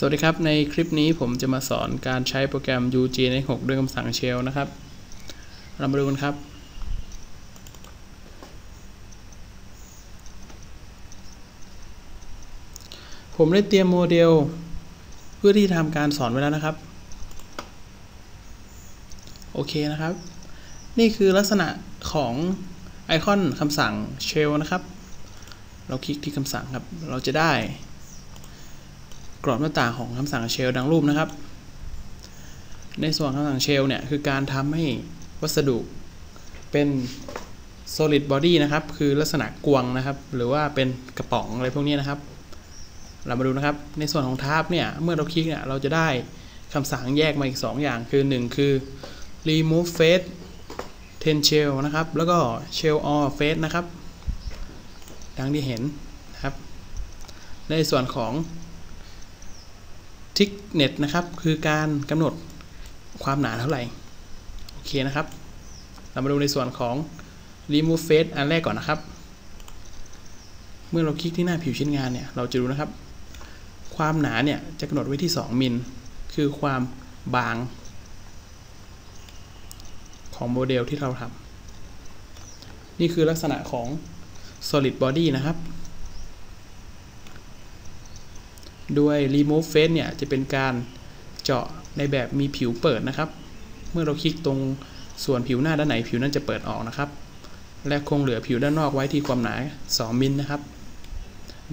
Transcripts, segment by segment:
สวัสดีครับ ในคลิปนี้ผมจะมาสอนการใช้โปรแกรม UGNX6 ด้วยคำสั่ง shell นะครับ เรามาดูกันครับ ผมได้เตรียมโมเดล เพื่อที่ทำการสอนไว้แล้วนะครับ โอเคนะครับ นี่คือลักษณะของไอคอนคำสั่ง shell นะครับ เราคลิกที่คำสั่งครับ เราจะได้ กรอบหน้าต่างของคำสั่ง shell ดังรูปนะครับ ในส่วนคำสั่ง shell เนี่ยคือการทำให้วัสดุเป็น solid body นะครับ คือลักษณะกวงนะครับ หรือว่าเป็นกระป๋องอะไรพวกนี้นะครับ เรามาดูนะครับ ในส่วนของทาร์ปเนี่ย เมื่อเราคลิกเนี่ย เราจะได้คำสั่งแยกมาอีก 2 อย่างคือ 1 คือ remove face ten shell นะครับ แล้วก็ shell all face นะครับ ดังที่เห็นนะครับ ในส่วนของ ทิกเน็ตนะครับ คือการกำหนดความหนาเท่าไหร่ โอเคนะครับ เรามาดูในส่วนของ remove face อันแรกก่อนนะครับ เมื่อเราคลิกที่หน้าผิวชิ้นงานเนี่ย เราจะดูนะครับ ความหนาเนี่ยจะกำหนดไว้ที่ 2 มิล คือความบาง ของโมเดลที่เราทำนี่คือลักษณะของ solid body นะครับ ด้วย remove face เนี่ยจะเป็นการเจาะในแบบมีผิวเปิดนะครับ เมื่อเราคลิกตรงส่วนผิวหน้าด้านไหนผิวนั้นจะเปิดออกนะครับ และคงเหลือผิวด้านนอกไว้ที่ความหนา 2 มิลนะครับ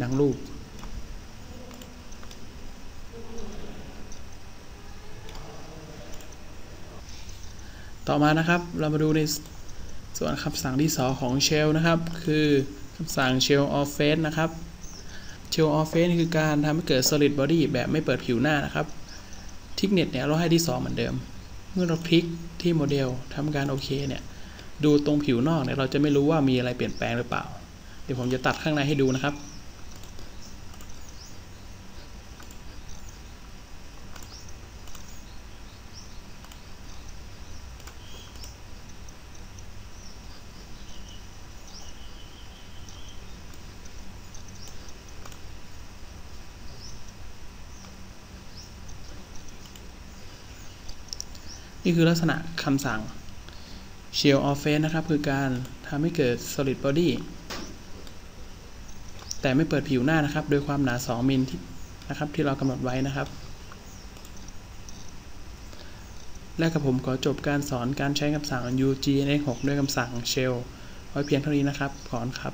ดังรูป ต่อมานะครับเรามาดูในส่วนคำสั่งที่ 2 ของ shell นะครับ คือคำสั่ง shell of face นะครับ shell of face คือการทำให้เกิด solid body แบบไม่เปิดผิวหน้านะครับ thickness เนี่ยเราให้ที่ 2 เหมือนเดิม เมื่อเราคลิกที่โมเดลทำการโอเคเนี่ย ดูตรงผิวนอกเนี่ยเราจะไม่รู้ว่ามีอะไรเปลี่ยนแปลงหรือเปล่า เดี๋ยวผมจะตัดข้างในให้ดูนะครับ นี่คือลักษณะคำสั่ง shell of face นะครับ คือการทำให้เกิด solid body แต่ไม่เปิดผิวหน้านะครับ โดยความหนา 2 มิลที่นะครับ ที่เรากำหนดไว้นะครับ และกับผมขอจบการสอนการใช้คำสั่ง UGNX6 ด้วยคำสั่ง shell ไว้เพียงเท่านี้นะครับ ขอครับ